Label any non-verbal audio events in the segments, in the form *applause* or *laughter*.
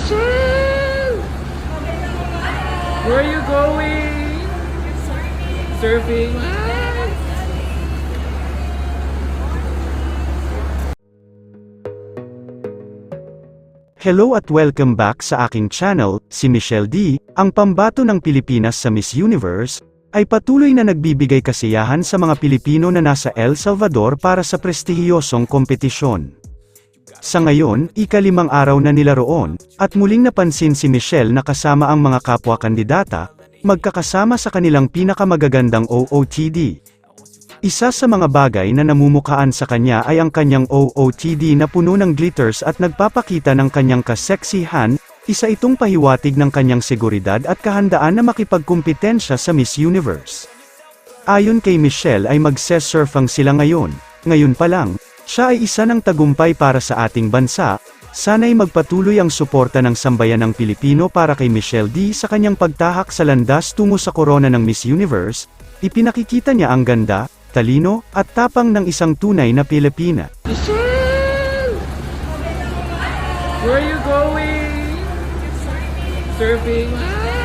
Michelle! Where are you going? Surfing. What? Hello at welcome back sa aking channel, si Michelle D, ang pambato ng Pilipinas sa Miss Universe, ay patuloy na nagbibigay kasiyahan sa mga Pilipino na nasa El Salvador para sa prestihiyosong kompetisyon. Sa ngayon, ikalimang araw na nila roon, at muling napansin si Michelle na kasama ang mga kapwa kandidata, magkakasama sa kanilang pinakamagagandang OOTD. Isa sa mga bagay na namumukaan sa kanya ay ang kanyang OOTD na puno ng glitters at nagpapakita ng kanyang kaseksihan, isa itong pahiwatig ng kanyang seguridad at kahandaan na makipagkumpetensya sa Miss Universe. Ayon kay Michelle ay magse-surfang sila ngayon, ngayon pa lang, siya ay isa ng tagumpay para sa ating bansa, sana'y magpatuloy ang suporta ng sambayan ng Pilipino para kay Michelle D sa kanyang pagtahak sa landas tungo sa korona ng Miss Universe, ipinakikita niya ang ganda, talino, at tapang ng isang tunay na Pilipina. Michelle! Where are you going? Surfing. What?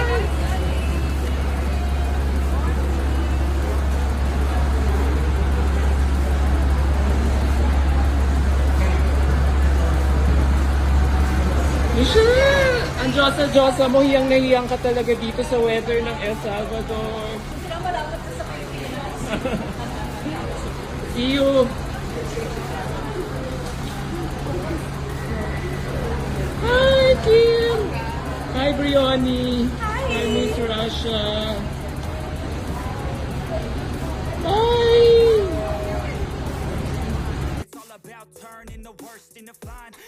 Michelle! Ang Diyosa-Diyosa mo, hiyang na hiyang ka talaga dito sa weather ng El Salvador. *laughs* See you! Hi, Kim! Hi, Brioni! Hi, Miss Russia!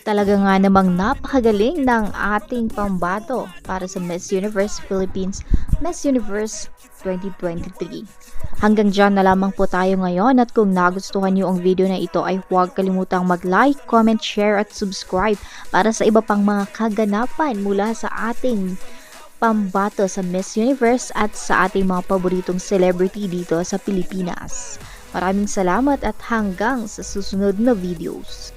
Talaga nga namang napakagaling ng ating pambato para sa Miss Universe Philippines Miss Universe 2023. Hanggang dyan na lamang po tayo ngayon at kung nagustuhan niyo ang video na ito ay huwag kalimutang mag-like, comment, share at subscribe para sa iba pang mga kaganapan mula sa ating pambato sa Miss Universe at sa ating mga paboritong celebrity dito sa Pilipinas. Maraming salamat at hanggang sa susunod na videos.